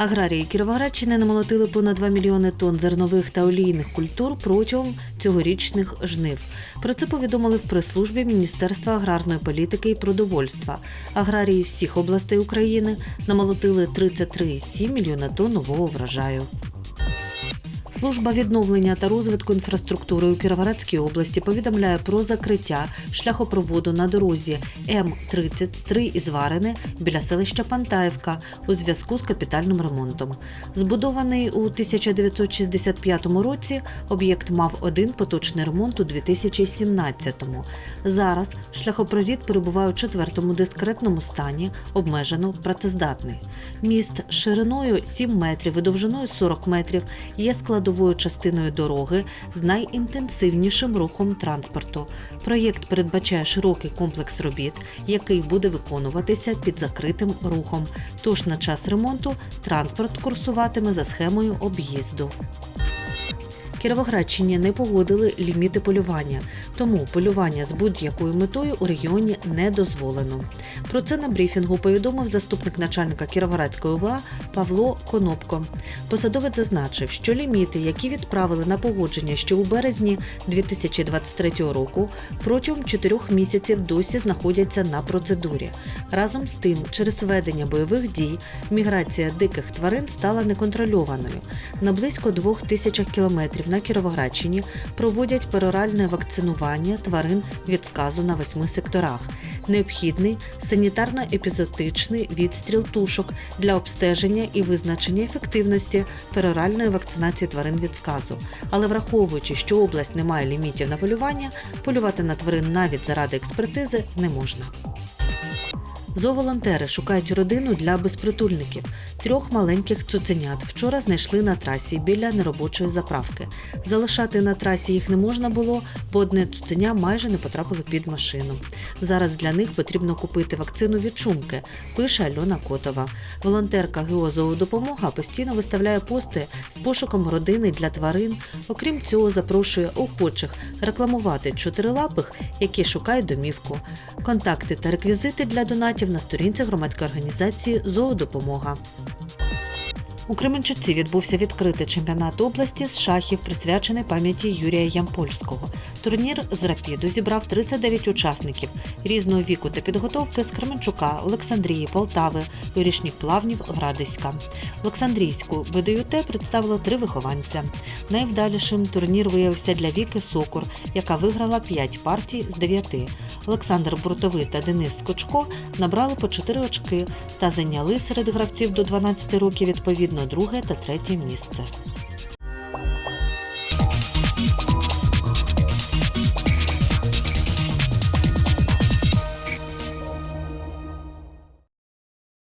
Аграрії Кіровоградщини намолотили понад 2 мільйони тонн зернових та олійних культур протягом цьогорічних жнив. Про це повідомили в прес-службі Міністерства аграрної політики і продовольства. Аграрії всіх областей України намолотили 33,7 мільйона тонн нового врожаю. Служба відновлення та розвитку інфраструктури у Кіровоградській області повідомляє про закриття шляхопроводу на дорозі М-33 із Варени біля селища Пантаївка у зв'язку з капітальним ремонтом. Збудований у 1965 році, об'єкт мав один поточний ремонт у 2017-му. Зараз шляхопровід перебуває у четвертому дискретному стані, обмежено працездатний. Міст шириною 7 метрів і довжиною 40 метрів є складовою частиною дороги з найінтенсивнішим рухом транспорту. Проєкт передбачає широкий комплекс робіт, який буде виконуватися під закритим рухом. Тож на час ремонту транспорт курсуватиме за схемою об'їзду. Кіровоградщині не погодили ліміти полювання, тому полювання з будь-якою метою у регіоні не дозволено. Про це на брифінгу повідомив заступник начальника Кіровоградської ОВА Павло Конопко. Посадовець зазначив, що ліміти, які відправили на погодження ще у березні 2023 року, протягом чотирьох місяців досі знаходяться на процедурі. Разом з тим, через ведення бойових дій міграція диких тварин стала неконтрольованою. На близько двох тисячах кілометрів на Кіровоградщині проводять пероральне вакцинування тварин від сказу на восьми секторах. Необхідний санітарно-епізотичний відстріл тушок для обстеження і визначення ефективності пероральної вакцинації тварин від сказу. Але враховуючи, що область не має лімітів на полювання, полювати на тварин навіть заради експертизи не можна. Зооволонтери шукають родину для безпритульників. Трьох маленьких цуценят вчора знайшли на трасі біля неробочої заправки. Залишати на трасі їх не можна було, бо одне цуценя майже не потрапило під машину. Зараз для них потрібно купити вакцину від чумки, пише Альона Котова. Волонтерка ГО «Зоодопомога» постійно виставляє пости з пошуком родини для тварин. Окрім цього, запрошує охочих рекламувати чотирилапих, які шукають домівку. Контакти та реквізити для донатів на сторінці громадської організації Зоодопомога. У Кременчуці відбувся відкритий чемпіонат області з шахів, присвячений пам'яті Юрія Ямпольського. Турнір з рапіду зібрав 39 учасників різного віку та підготовки з Кременчука, Олександрії, Полтави, Вирішніх Плавнів, Градиська. Олександрійську БДЮТ представило три вихованця. Найвдалішим турнір виявився для Віки Сокур, яка виграла 5 партій з 9. Олександр Буртовий та Денис Скочко набрали по 4 очки та зайняли серед гравців до 12 років відповідно друге та третє місце.